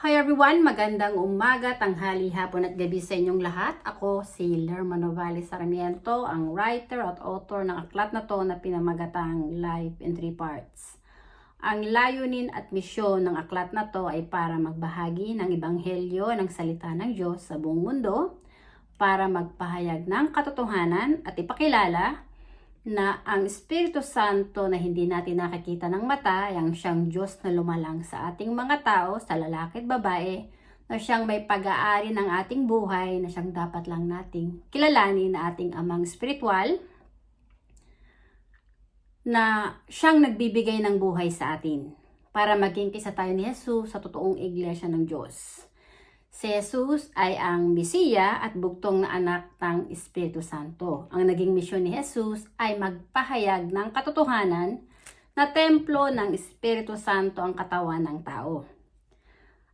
Hi everyone! Magandang umaga, tanghali, hapon at gabi sa inyong lahat. Ako si Lerma Novales Sarmiento, ang writer at author ng aklat na to na pinamagatang Life in Three Parts. Ang layunin at misyon ng aklat na to ay para magbahagi ng ebanghelyo ng salita ng Diyos sa buong mundo, para magpahayag ng katotohanan at ipakilala na ang Espiritu Santo na hindi natin nakikita ng mata ang siyang Diyos na lumalang sa ating mga tao, sa lalaki at babae, na siyang may pag-aari ng ating buhay, na siyang dapat lang nating kilalanin na ating amang spiritual, na siyang nagbibigay ng buhay sa atin para maging kisa tayo ni Jesus sa totoong iglesia ng Diyos. Si Jesus ay ang Mesiya at bugtong na anak ng Espiritu Santo. Ang naging misyon ni Jesus ay magpahayag ng katotohanan na templo ng Espiritu Santo ang katawan ng tao.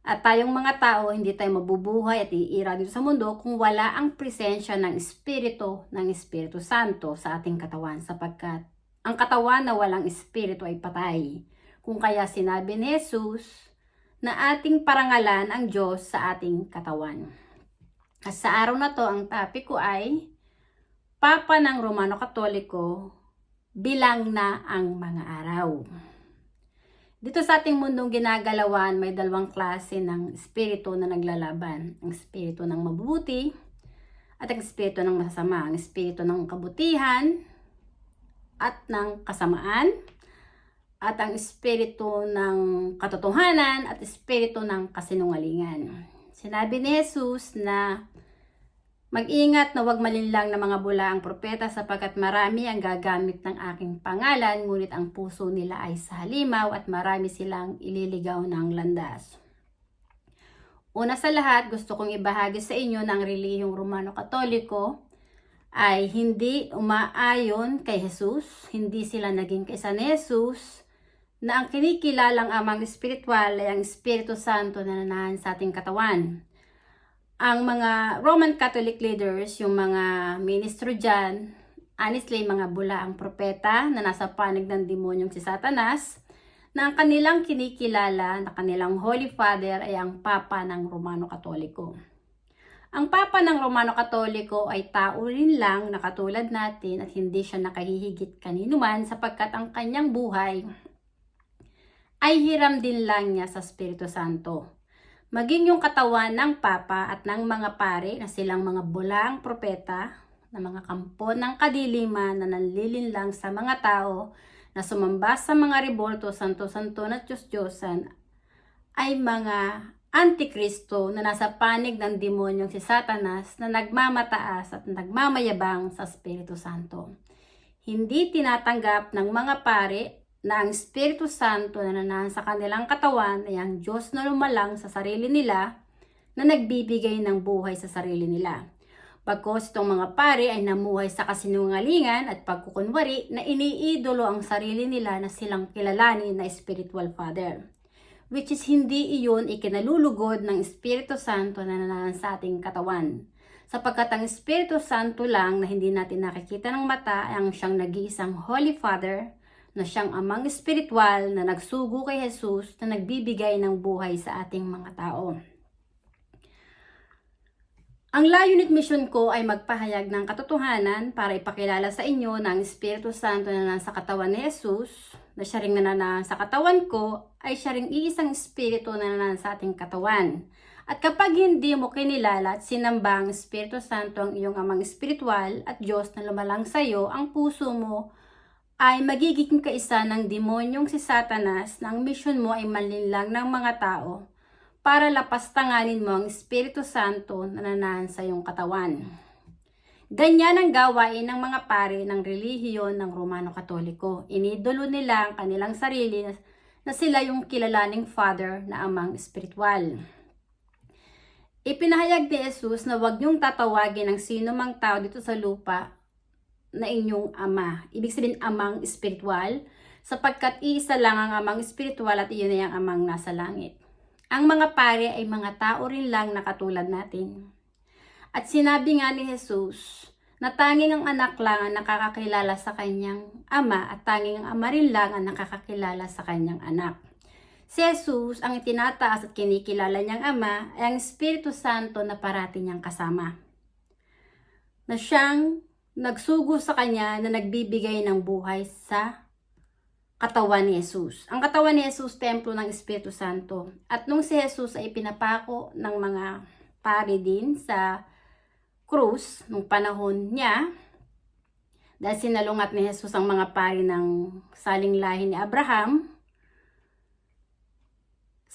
At tayong mga tao, hindi tayo mabubuhay at iira dito sa mundo kung wala ang presensya ng Espiritu ng Espiritu Santo sa ating katawan sapagkat ang katawan na walang Espiritu ay patay. Kung kaya sinabi ni Jesus, na ating parangalan ang Diyos sa ating katawan. At sa araw na to, ang topic ko ay Papa ng Romano Katoliko, bilang na ang mga araw. Dito sa ating mundong ginagalawan, may dalawang klase ng espiritu na naglalaban. Ang espiritu ng mabubuti at ang espiritu ng masama. Ang espiritu ng kabutihan at ng kasamaan at ang espiritu ng katotohanan at espiritu ng kasinungalingan. Sinabi ni Jesus na mag-ingat na huwag malinlang ng mga bula ang propeta sapagkat marami ang gagamit ng aking pangalan ngunit ang puso nila ay sa halimaw at marami silang ililigaw ng landas. Una sa lahat, gusto kong ibahagi sa inyo ng relihiyong Romano Katoliko ay hindi umaayon kay Jesus, hindi sila naging kaysa ni Jesus, na ang kinikilalang amang espiritual ay ang Espiritu Santo na nanahan sa ating katawan. Ang mga Roman Catholic leaders, yung mga ministro dyan, honestly, mga bula ang propeta na nasa panig ng demonyong si Satanas, na ang kanilang kinikilala na kanilang Holy Father ay ang Papa ng Romano Katoliko. Ang Papa ng Romano Katoliko ay tao rin lang na katulad natin at hindi siya nakahihigit kaninuman sapagkat ang kanyang buhay ay hiram din lang niya sa Espiritu Santo. Maging yung katawan ng Papa at ng mga pare na silang mga bulang propeta, na mga kampo ng kadiliman na nanlilin lang sa mga tao na sumamba sa mga rebolto, santo-santo na Diyos-Diyosan, ay mga antikristo na nasa panig ng demonyong si Satanas na nagmamataas at nagmamayabang sa Espiritu Santo. Hindi tinatanggap ng mga pare na ang Espiritu Santo na nanahan sa kanilang katawan ay ang Diyos na lumalang sa sarili nila na nagbibigay ng buhay sa sarili nila. Pagkos itong mga pare ay namuhay sa kasinungalingan at pagkukunwari na iniidolo ang sarili nila na silang kilalanin na spiritual father. Which is hindi iyon ikinalulugod ng Espiritu Santo na nanahan sa ating katawan. Sapagkat ang Espiritu Santo lang na hindi natin nakikita ng mata ay ang siyang nag-iisang Holy Father na siyang amang espiritual na nagsugo kay Jesus na nagbibigay ng buhay sa ating mga tao. Ang layunin mission ko ay magpahayag ng katotohanan para ipakilala sa inyo na ang Espiritu Santo na nasa katawan ni Jesus, na siya ring nananahan sa katawan ko, ay siya ring iisang Espiritu na nananahan sa ating katawan. At kapag hindi mo kinilala at sinamba ang Espiritu Santo ang iyong amang espiritual at Diyos na lumalang sa iyo, ang puso mo ay magiging kaisa ng demonyong si Satanas na ang misyon mo ay malinlang ng mga tao para lapastanganin mo ang Espiritu Santo na nanahan sa iyong katawan. Ganyan ang gawain ng mga pare ng relihiyon ng Romano Katoliko. Inidolo nila ang kanilang sarili na, sila yung kilalaning Father na amang espiritual. Ipinahayag ni Jesus na huwag niyong tatawagin ang sino mang tao dito sa lupa na inyong ama. Ibig sabihin amang espiritual sapagkat iisa lang ang amang espiritual at iyon ay ang amang nasa langit. Ang mga pare ay mga tao rin lang na katulad natin. At sinabi nga ni Jesus na tanging ang anak lang ang nakakakilala sa kanyang ama at tanging ang ama rin lang ang nakakakilala sa kanyang anak. Si Jesus, ang itinataas at kinikilala niyang Ama, ay ang Espiritu Santo na parati niyang kasama. Na siyang nagsugo sa kanya na nagbibigay ng buhay sa katawan ni Jesus. Ang katawan ni Jesus, templo ng Espiritu Santo. At nung si Jesus ay pinapako ng mga pari din sa krus, nung panahon niya, dahil sinalungat ni Jesus ang mga pari ng saling lahi ni Abraham,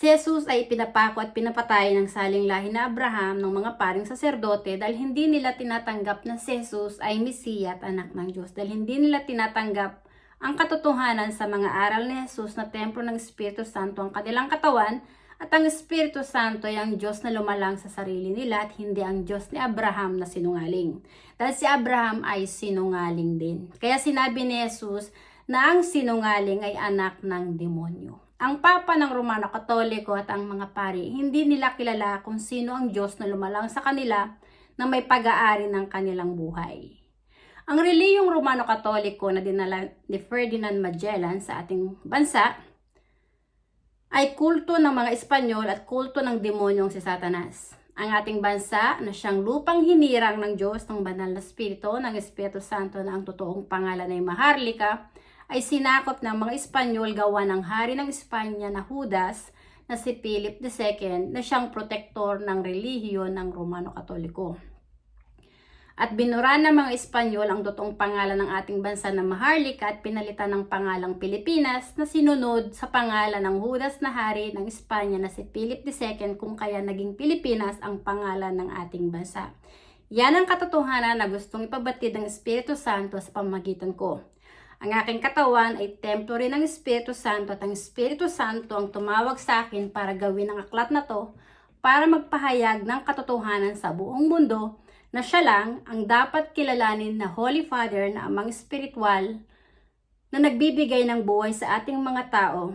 si Jesus ay pinapako at pinapatay ng saling lahi ni Abraham ng mga paring saserdote dahil hindi nila tinatanggap na si Jesus ay Mesiya at anak ng Diyos. Dahil hindi nila tinatanggap ang katotohanan sa mga aral ni Jesus na templo ng Espiritu Santo ang kanilang katawan at ang Espiritu Santo ay ang Diyos na lumalang sa sarili nila at hindi ang Diyos ni Abraham na sinungaling. Dahil si Abraham ay sinungaling din. Kaya sinabi ni Jesus na ang sinungaling ay anak ng demonyo. Ang Papa ng Romano Katoliko at ang mga pari, hindi nila kilala kung sino ang Diyos na lumalang sa kanila na may pag-aari ng kanilang buhay. Ang reliyong Romano Katoliko na dinala ni Ferdinand Magellan sa ating bansa ay kulto ng mga Espanyol at kulto ng demonyong si Satanas. Ang ating bansa na siyang lupang hinirang ng Diyos ng banal na Espiritu ng Espiritu Santo na ang totoong pangalan ay Maharlika ay sinakop ng mga Espanyol gawa ng hari ng Espanya na Judas na si Philip II na siyang protektor ng relihiyon ng Romano Katoliko. At binura ng mga Espanyol ang totoong pangalan ng ating bansa na Maharlika at pinalitan ng pangalang Pilipinas na sinunod sa pangalan ng Judas na hari ng Espanya na si Philip II kung kaya naging Pilipinas ang pangalan ng ating bansa. Yan ang katotohanan na gustong ipabatid ng Espiritu Santo sa pamagitan ko. Ang aking katawan ay templo rin ng Espiritu Santo at ang Espiritu Santo ang tumawag sa akin para gawin ang aklat na to para magpahayag ng katotohanan sa buong mundo na siya lang ang dapat kilalanin na Holy Father na amang spiritual na nagbibigay ng buhay sa ating mga tao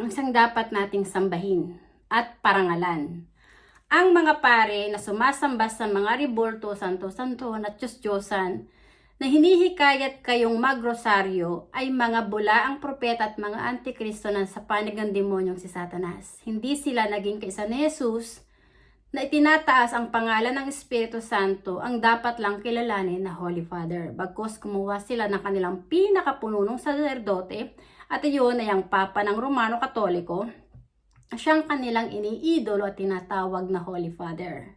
ang isang dapat nating sambahin at parangalan. Ang mga pare na sumasamba sa mga ribolto, santo-santo at Diyos-Diyosan na hinihikayat kayong magrosaryo ay mga bulaang propeta at mga antikristo na sa panig ng demonyong si Satanas. Hindi sila naging kaisa ni Jesus na itinataas ang pangalan ng Espiritu Santo ang dapat lang kilalanin na Holy Father. Bagkos kumuha sila ng kanilang pinakapununong sacerdote at iyon ay ang Papa ng Romano Katoliko. Siyang kanilang iniidolo at tinatawag na Holy Father.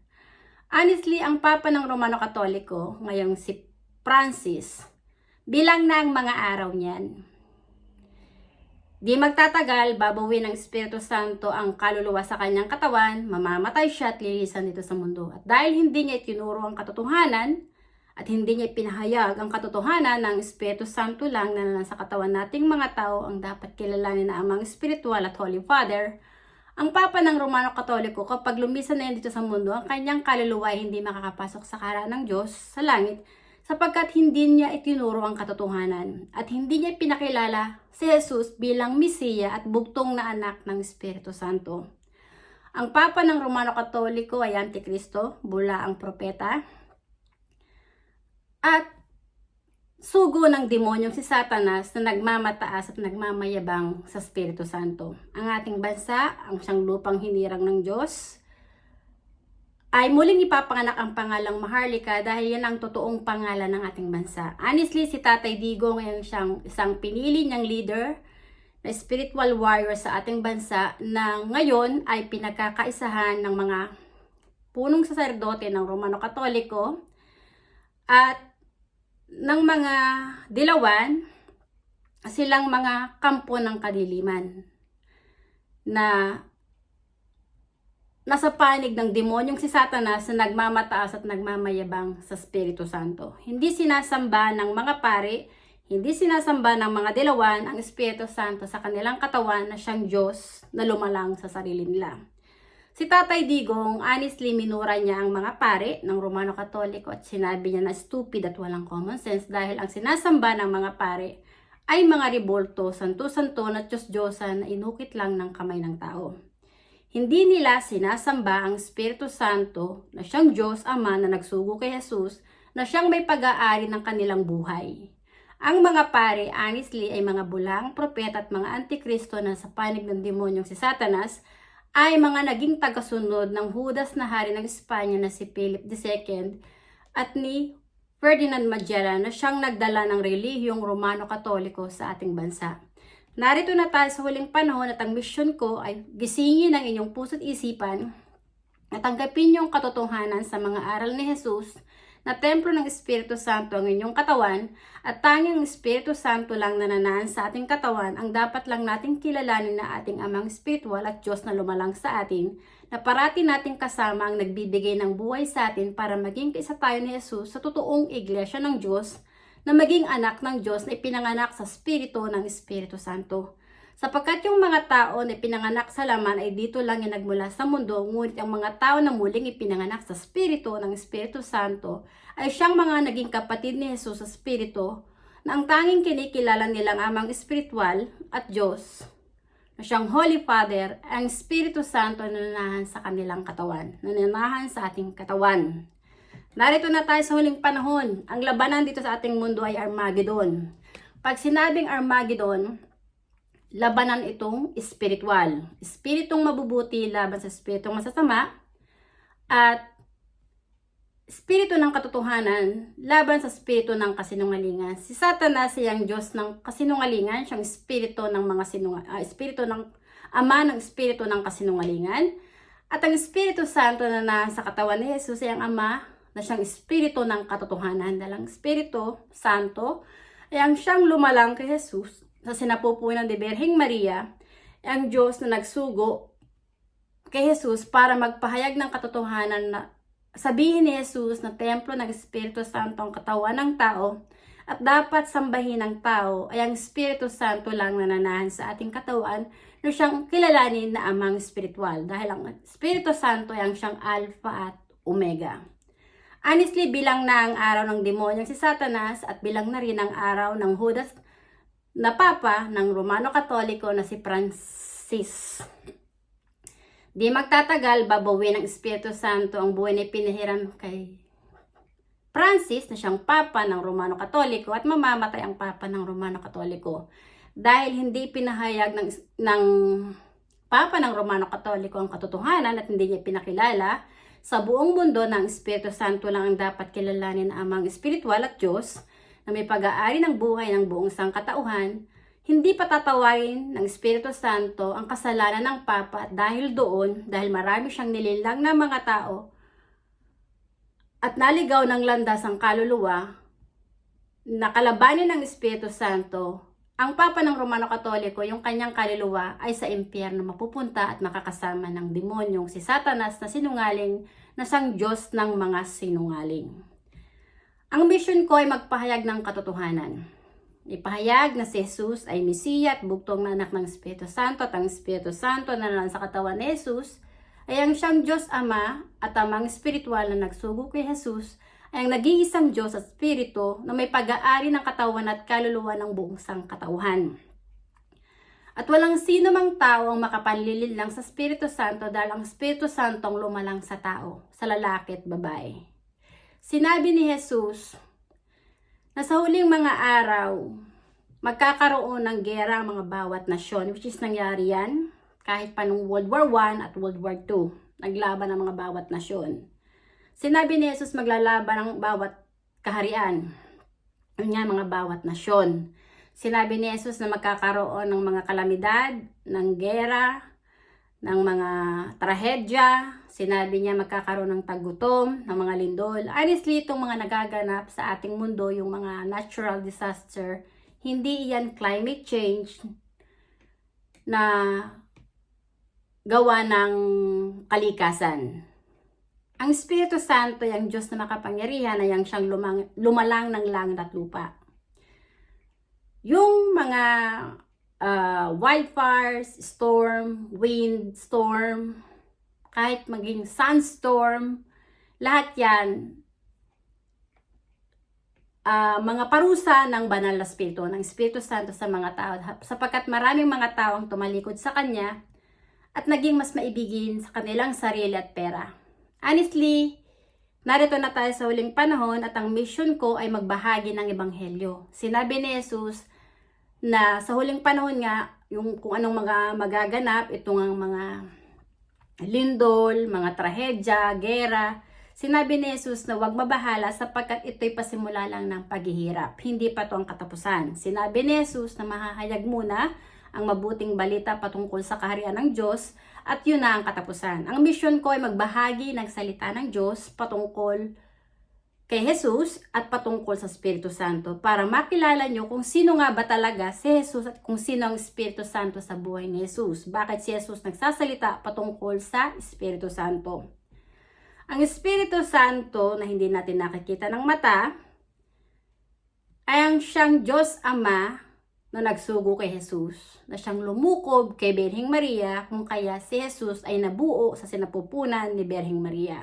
Honestly, ang Papa ng Romano Katoliko, ngayong si Francis, bilang ang mga araw niyan. Di magtatagal, babawi ng Espiritu Santo ang kaluluwa sa kanyang katawan, mamamatay siya at lilisan dito sa mundo. At dahil hindi niya itinuro ang katotohanan, at hindi niya pinahayag ang katotohanan ng Espiritu Santo lang na nasa katawan nating mga tao ang dapat kilalanin na amang spiritual at Holy Father, ang Papa ng Romano Katoliko kapag lumisan na yan dito sa mundo, ang kanyang kaluluwa ay hindi makakapasok sa kara ng Diyos sa langit sapagkat hindi niya itinuro ang katotohanan at hindi niya pinakilala si Jesus bilang Mesiya at bugtong na anak ng Espiritu Santo. Ang Papa ng Romano Katoliko ay Antikristo, bula ang propeta, at sugo ng demonyong si Satanas na nagmamataas at nagmamayabang sa Espiritu Santo. Ang ating bansa, ang siyang lupang hinirang ng Diyos, ay muling ipapanganak ang pangalang Maharlika dahil yan ang totoong pangalan ng ating bansa. Honestly, si Tatay Digo ngayon siyang isang pinili niyang leader na spiritual warrior sa ating bansa na ngayon ay pinagkakaisahan ng mga punong saserdote ng Romano Katoliko at ng mga dilawan silang mga kampo ng kadiliman na nasa panig ng demonyong si Satanas na nagmamataas at nagmamayabang sa Espiritu Santo. Hindi sinasamba ng mga pare, hindi sinasamba ng mga dilawan ang Espiritu Santo sa kanilang katawan na siyang Diyos na lumalang sa sarili nila. Si Tatay Digong, honestly, minura niya ang mga pare ng Romano Katoliko at sinabi niya na stupid at walang common sense dahil ang sinasamba ng mga pare ay mga ribolto, santo-santo at Diyos-Diyosan na inukit lang ng kamay ng tao. Hindi nila sinasamba ang Espiritu Santo na siyang Diyos Ama na nagsugo kay Jesus na siyang may pag-aari ng kanilang buhay. Ang mga pare, honestly, ay mga bulang propeta at mga antikristo na sa panig ng demonyong si Satanas ay mga naging tagasunod ng Judas na hari ng Espanya na si Philip II at ni Ferdinand Magellan na siyang nagdala ng relihiyong Romano-Katoliko sa ating bansa. Narito na tayo sa huling panahon at ang misyon ko ay gisingin ang inyong puso't isipan at tanggapin yung katotohanan sa mga aral ni Jesus na templo ng Espiritu Santo ang inyong katawan at tanging ang Espiritu Santo lang nananaan sa ating katawan ang dapat lang nating kilalanin na ating amang spiritual at Diyos na lumalang sa atin na parati nating kasama ang nagbibigay ng buhay sa atin para maging kaisa tayo ni Jesus sa totoong iglesia ng Diyos na maging anak ng Diyos na ipinanganak sa Espiritu ng Espiritu Santo. Sapagkat yung mga tao na ipinanganak sa laman ay dito lang yung nagmula sa mundo, ngunit ang mga tao na muling ipinanganak sa Espiritu ng Espiritu Santo ay siyang mga naging kapatid ni Jesus sa Espiritu na ang tanging kinikilala nilang amang espiritual at Diyos na siyang Holy Father, ang Espiritu Santo na nananahan sa kanilang katawan, nananahan sa ating katawan. Narito na tayo sa huling panahon. Ang labanan dito sa ating mundo ay Armageddon. Pag sinabing Armageddon, labanan itong espiritual. Espiritong mabubuti laban sa espiritong masasama at espiritu ng katotohanan laban sa espiritu ng kasinungalingan. Si Satanas siyang Diyos ng kasinungalingan, siyang espiritu ng mga sinunga, ah, espiritu ng ama ng espiritu ng kasinungalingan. At ang Espiritu Santo na nasa katawan ni Jesus ay ang ama na siyang espiritu ng katotohanan. Dahil ang Espiritu Santo ay ang siyang lumalang kay Jesus sa sinapupunan ni Berhing Maria, ang Diyos na nagsugo kay Jesus para magpahayag ng katotohanan na sabihin ni Jesus na templo ng Espiritu Santo ang katawan ng tao at dapat sambahin ng tao ay ang Espiritu Santo lang nananahan sa ating katawan na siyang kilalanin na amang spiritual dahil ang Espiritu Santo ay ang siyang Alpha at Omega. Honestly, bilang na ang araw ng demonyong si Satanas at bilang na rin ang araw ng Judas na Papa ng Romano Katoliko na si Francis. Di magtatagal, babawi ng Espiritu Santo ang buhay ni pinahiram kay Francis na siyang Papa ng Romano Katoliko at mamamatay ang Papa ng Romano Katoliko dahil hindi pinahayag ng, ng Papa ng Romano Katoliko ang katotohanan at hindi niya pinakilala. Sa buong mundo ng Espiritu Santo lang ang dapat kilalanin na amang espiritual at Diyos na may pag-aari ng buhay ng buong sangkatauhan, hindi patatawarin ng Espiritu Santo ang kasalanan ng Papa dahil doon, dahil marami siyang nililang ng mga tao at naligaw ng landas ang kaluluwa, nakalabanin ng Espiritu Santo, ang Papa ng Romano Katoliko, yung kanyang kaluluwa ay sa impyerno mapupunta at makakasama ng demonyong si Satanas na sinungaling na sang Diyos ng mga sinungaling. Ang mission ko ay magpahayag ng katotohanan. Ipahayag na si Jesus ay Mesiya at bugtong na anak ng Espiritu Santo at ang Espiritu Santo na nalan sa katawan ni Jesus ay ang siyang Diyos Ama at amang espiritual na nagsugo kay Jesus ang nag-iisang Diyos at Espiritu na may pag-aari ng katawan at kaluluwa ng buong sangkatauhan. At walang sino mang tao ang makapanlilin lang sa Espiritu Santo dahil ang Espiritu Santo ang lumalang sa tao, sa lalaki at babae. Sinabi ni Jesus na sa huling mga araw, magkakaroon ng gera ang mga bawat nasyon, which is nangyari yan kahit pa nung World War I at World War II. Naglaban ang mga bawat nasyon. Sinabi ni Jesus maglalaban ang bawat kaharian. Yun nga, mga bawat nasyon. Sinabi ni Jesus na magkakaroon ng mga kalamidad, ng gera, ng mga trahedya. Sinabi niya magkakaroon ng tagutom, ng mga lindol. Honestly, itong mga nagaganap sa ating mundo, yung mga natural disaster, hindi iyan climate change na gawa ng kalikasan. Ang Espiritu Santo ay ang Diyos na makapangyarihan ay ang siyang lumang, lumalang ng langit at lupa. Yung mga uh, wildfires, storm, wind, storm, kahit maging sunstorm, lahat yan, uh, mga parusa ng banal na Espiritu, ng Espiritu Santo sa mga tao, sapagkat maraming mga tao ang tumalikod sa Kanya at naging mas maibigin sa kanilang sarili at pera. Honestly, Narito na tayo sa huling panahon at ang mission ko ay magbahagi ng ebanghelyo. Sinabi ni Jesus na sa huling panahon nga, yung kung anong mga magaganap, itong ang mga lindol, mga trahedya, gera, sinabi ni Jesus na huwag mabahala sapagkat ito'y pasimula lang ng paghihirap. Hindi pa to ang katapusan. Sinabi ni Jesus na mahahayag muna ang mabuting balita patungkol sa kaharian ng Diyos at yun na ang katapusan. Ang mission ko ay magbahagi ng salita ng Diyos patungkol kay Jesus at patungkol sa Espiritu Santo para makilala nyo kung sino nga ba talaga si Jesus at kung sino ang Espiritu Santo sa buhay ni Jesus. Bakit si Jesus nagsasalita patungkol sa Espiritu Santo? Ang Espiritu Santo na hindi natin nakikita ng mata ay ang siyang Diyos Ama na nagsugo kay Jesus, na siyang lumukob kay Berhing Maria kung kaya si Jesus ay nabuo sa sinapupunan ni Berhing Maria.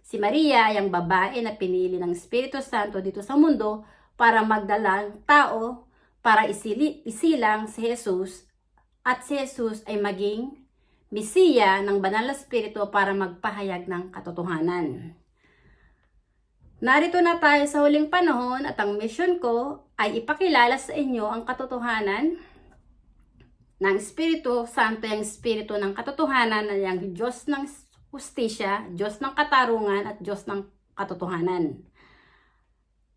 Si Maria ang babae na pinili ng Espiritu Santo dito sa mundo para magdalang tao para isili, isilang si Jesus at si Jesus ay maging misiya ng banal na Espiritu para magpahayag ng katotohanan. Narito na tayo sa huling panahon at ang mission ko ay ipakilala sa inyo ang katotohanan ng Espiritu Santo, yung Espiritu ng katotohanan na yung Diyos ng hustisya, Diyos ng katarungan at Diyos ng katotohanan.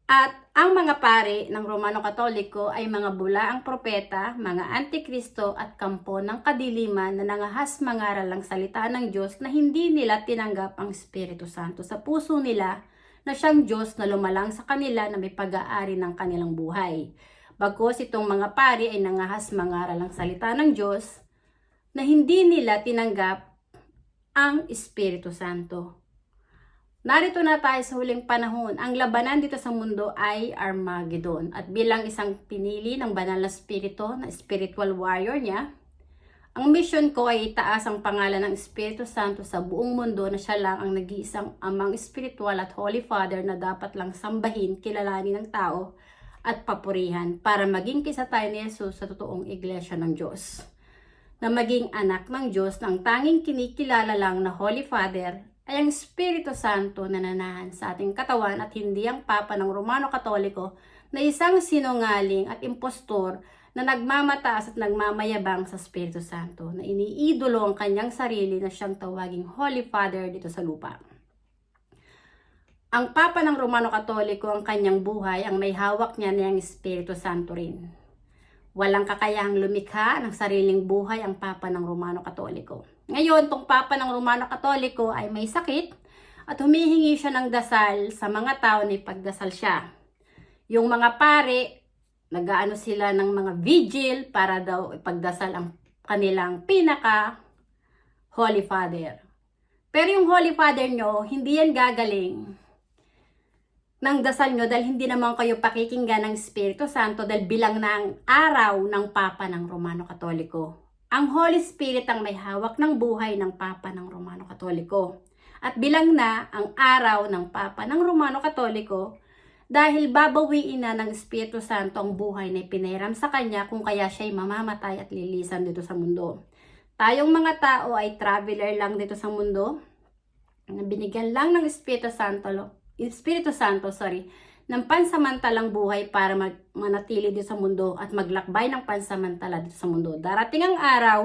At ang mga pari ng Romano Katoliko ay mga bulaang propeta, mga antikristo at kampo ng kadiliman na nangahas mangaral ang salita ng Diyos na hindi nila tinanggap ang Espiritu Santo sa puso nila na siyang Diyos na lumalang sa kanila na may pag-aari ng kanilang buhay. Bagkos itong mga pari ay nangahas mangaral ang salita ng Diyos na hindi nila tinanggap ang Espiritu Santo. Narito na tayo sa huling panahon. Ang labanan dito sa mundo ay Armageddon. At bilang isang pinili ng banal na spirito, na spiritual warrior niya, ang mission ko ay itaas ang pangalan ng Espiritu Santo sa buong mundo na siya lang ang nag-iisang amang spiritual at Holy Father na dapat lang sambahin, kilalanin ng tao at papurihan para maging kisa tayo ni Jesus sa totoong iglesia ng Diyos. Na maging anak ng Diyos ng tanging kinikilala lang na Holy Father ay ang Espiritu Santo na nanahan sa ating katawan at hindi ang Papa ng Romano Katoliko na isang sinungaling at impostor na nagmamataas at nagmamayabang sa Espiritu Santo na iniidolo ang kanyang sarili na siyang tawaging Holy Father dito sa lupa. Ang Papa ng Romano Katoliko ang kanyang buhay ang may hawak niya na Espiritu Santo rin. Walang kakayahang lumikha ng sariling buhay ang Papa ng Romano Katoliko. Ngayon, tong Papa ng Romano Katoliko ay may sakit at humihingi siya ng dasal sa mga tao na ipagdasal siya. Yung mga pare, nagaano sila ng mga vigil para daw ipagdasal ang kanilang pinaka Holy Father. Pero yung Holy Father nyo, hindi yan gagaling ng dasal nyo dahil hindi naman kayo pakikinggan ng Espiritu Santo dahil bilang na ang araw ng Papa ng Romano Katoliko. Ang Holy Spirit ang may hawak ng buhay ng Papa ng Romano Katoliko. At bilang na ang araw ng Papa ng Romano Katoliko dahil babawiin na ng Espiritu Santo ang buhay na ipinairam sa kanya kung kaya siya'y mamamatay at lilisan dito sa mundo. Tayong mga tao ay traveler lang dito sa mundo na binigyan lang ng Espiritu Santo Espiritu Santo, sorry, ng pansamantalang buhay para mag manatili dito sa mundo at maglakbay ng pansamantala dito sa mundo. Darating ang araw,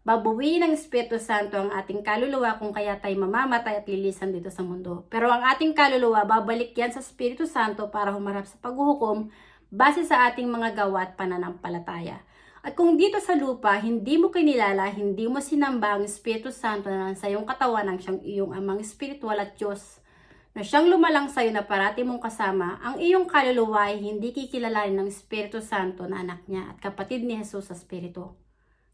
babuwiin ng Espiritu Santo ang ating kaluluwa kung kaya tayo mamamatay at lilisan dito sa mundo. Pero ang ating kaluluwa, babalik yan sa Espiritu Santo para humarap sa paghuhukom base sa ating mga gawa at pananampalataya. At kung dito sa lupa, hindi mo kinilala, hindi mo sinamba ang Espiritu Santo na sa iyong katawan ng siyang iyong amang espiritual at Diyos, na siyang lumalang sa iyo na parati mong kasama, ang iyong kaluluwa ay hindi kikilalanin ng Espiritu Santo na anak niya at kapatid ni Jesus sa Espiritu.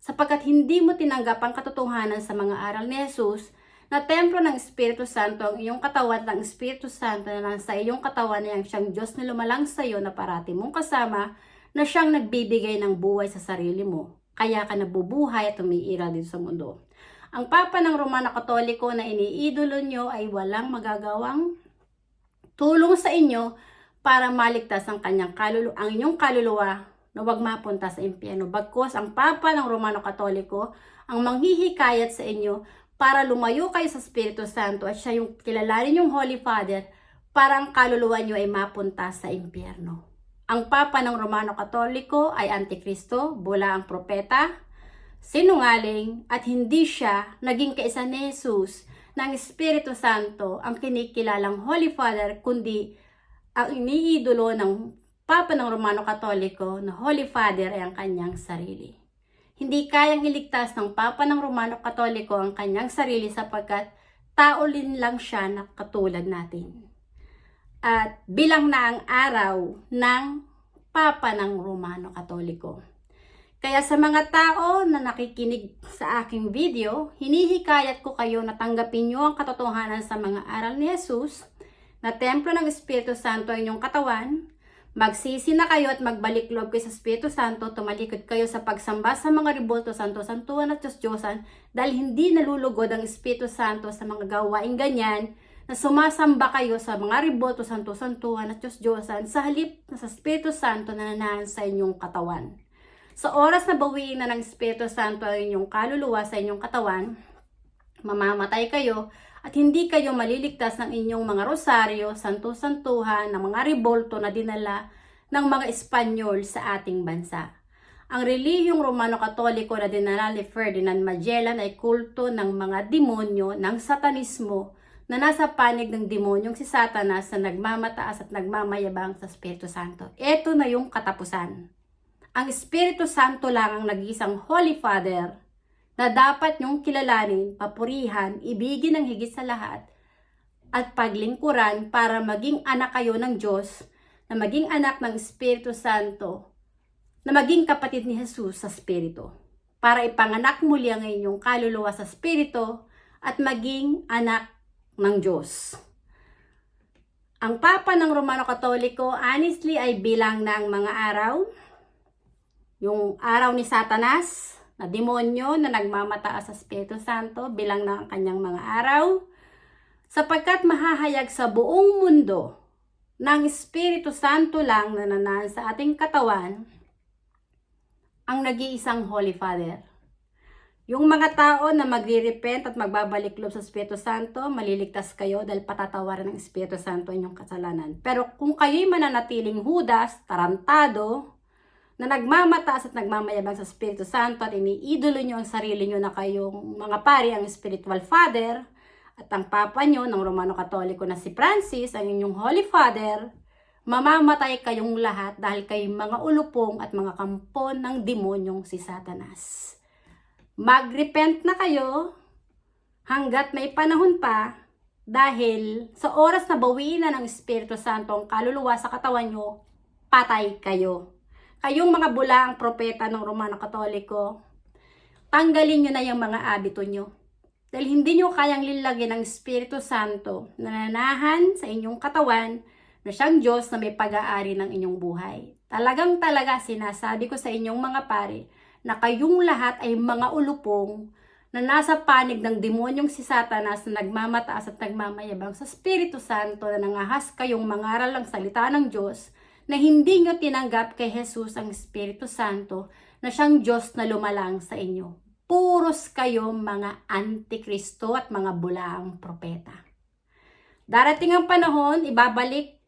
Sapagkat hindi mo tinanggap ang katotohanan sa mga aral ni Jesus na templo ng Espiritu Santo ang iyong katawan ng Espiritu Santo na nasa iyong katawan niyang siyang Diyos na lumalang sa iyo na parati mong kasama na siyang nagbibigay ng buhay sa sarili mo. Kaya ka nabubuhay at umiiral dito sa mundo. Ang Papa ng Romano Katoliko na iniidolo nyo ay walang magagawang tulong sa inyo para maligtas ang kanyang kalulu ang inyong kaluluwa na huwag mapunta sa impyerno. Bagkos ang Papa ng Romano Katoliko ang manghihikayat sa inyo para lumayo kayo sa Espiritu Santo at siya yung kilalanin yung Holy Father para ang kaluluwa nyo ay mapunta sa impyerno. Ang Papa ng Romano Katoliko ay Antikristo, bula ang propeta, sinungaling at hindi siya naging kaisa ni Jesus ng Espiritu Santo ang kinikilalang Holy Father kundi ang iniidolo ng Papa ng Romano Katoliko na Holy Father ay ang kanyang sarili. Hindi kayang iligtas ng Papa ng Romano Katoliko ang kanyang sarili sapagkat tao din lang siya na katulad natin. At bilang na ang araw ng Papa ng Romano Katoliko. Kaya sa mga tao na nakikinig sa aking video, hinihikayat ko kayo na tanggapin nyo ang katotohanan sa mga aral ni Jesus na templo ng Espiritu Santo ay inyong katawan, magsisi na kayo at magbalik loob kayo sa Espiritu Santo, tumalikod kayo sa pagsamba sa mga ribulto, santo-santuan at Diyos-Diyosan dahil hindi nalulugod ang Espiritu Santo sa mga gawaing ganyan na sumasamba kayo sa mga ribulto, santo-santuan at Diyos-Diyosan sa halip na sa Espiritu Santo na nanahan sa inyong katawan. Sa oras na bawiin na ng Espiritu Santo ang inyong kaluluwa sa inyong katawan, mamamatay kayo at hindi kayo maliligtas ng inyong mga rosaryo, santo-santuhan, ng mga ribolto na dinala ng mga Espanyol sa ating bansa. Ang relihiyong Romano-Katoliko na dinala ni Ferdinand Magellan ay kulto ng mga demonyo ng satanismo na nasa panig ng demonyong si Satanas na nagmamataas at nagmamayabang sa Espiritu Santo. Ito na yung katapusan. Ang Espiritu Santo lang ang nag-isang Holy Father na dapat niyong kilalanin, papurihan, ibigin ng higit sa lahat, at paglingkuran para maging anak kayo ng Diyos, na maging anak ng Espiritu Santo, na maging kapatid ni Jesus sa Espiritu, para ipanganak muli ang inyong kaluluwa sa Espiritu at maging anak ng Diyos. Ang Papa ng Romano Katoliko, honestly, ay bilang ang mga araw, yung araw ni Satanas, na demonyo na nagmamataas sa Espiritu Santo bilang ang kanyang mga araw, sapagkat mahahayag sa buong mundo ng Espiritu Santo lang na nanaan sa ating katawan ang nag-iisang Holy Father. Yung mga tao na magre-repent at magbabalik loob sa Espiritu Santo, maliligtas kayo dahil patatawaran ng Espiritu Santo inyong kasalanan. Pero kung kayo'y mananatiling hudas, tarantado, na nagmamataas at nagmamayabang sa Espiritu Santo at iniidolo nyo ang sarili nyo na kayong mga pari, ang Spiritual Father, at ang Papa nyo ng Romano Katoliko na si Francis, ang inyong Holy Father, mamamatay kayong lahat dahil kayong mga ulupong at mga kampon ng demonyong si Satanas. Magrepent na kayo hanggat may panahon pa dahil sa oras na bawiin na ng Espiritu Santo ang kaluluwa sa katawan nyo, patay kayo kayong mga bulaang propeta ng Romano Katoliko, tanggalin nyo na yung mga abito nyo. Dahil hindi nyo kayang lilagyan ng Espiritu Santo na nanahan sa inyong katawan na siyang Diyos na may pag-aari ng inyong buhay. Talagang talaga sinasabi ko sa inyong mga pare na kayong lahat ay mga ulupong na nasa panig ng demonyong si Satanas na nagmamataas at nagmamayabang sa Espiritu Santo na nangahas kayong mangaral ng salita ng Diyos na hindi nyo tinanggap kay Jesus ang Espiritu Santo na siyang Diyos na lumalang sa inyo. Puros kayo mga antikristo at mga bulaang propeta. Darating ang panahon, ibabalik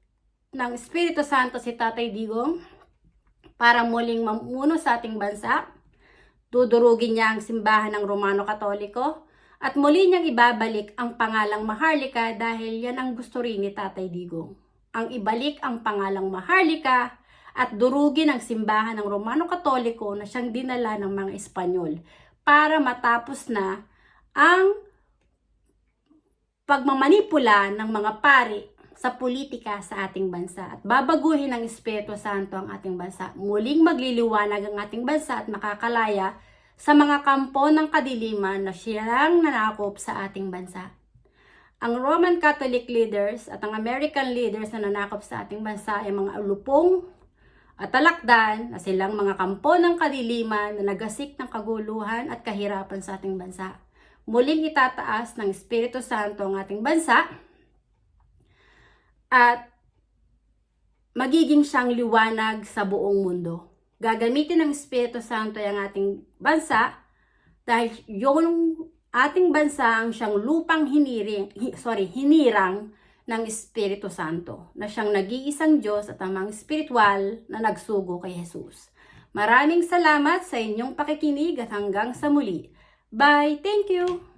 ng Espiritu Santo si Tatay Digong para muling mamuno sa ating bansa. Dudurugin niya ang simbahan ng Romano Katoliko at muli niyang ibabalik ang pangalang Maharlika dahil yan ang gusto rin ni Tatay Digong ang ibalik ang pangalang Maharlika at durugin ang simbahan ng Romano Katoliko na siyang dinala ng mga Espanyol para matapos na ang pagmamanipula ng mga pari sa politika sa ating bansa at babaguhin ng Espiritu Santo ang ating bansa. Muling magliliwanag ang ating bansa at makakalaya sa mga kampo ng kadiliman na siyang nanakop sa ating bansa. Ang Roman Catholic leaders at ang American leaders na nanakop sa ating bansa ay mga ulupong at talakdan na silang mga kampo ng kadiliman na nagasik ng kaguluhan at kahirapan sa ating bansa. Muling itataas ng Espiritu Santo ang ating bansa at magiging siyang liwanag sa buong mundo. Gagamitin ng Espiritu Santo ang ating bansa dahil yung ating bansa ang siyang lupang hiniring, hi- sorry, hinirang ng Espiritu Santo, na siyang nag-iisang Diyos at amang spiritual na nagsugo kay Jesus. Maraming salamat sa inyong pakikinig at hanggang sa muli. Bye! Thank you!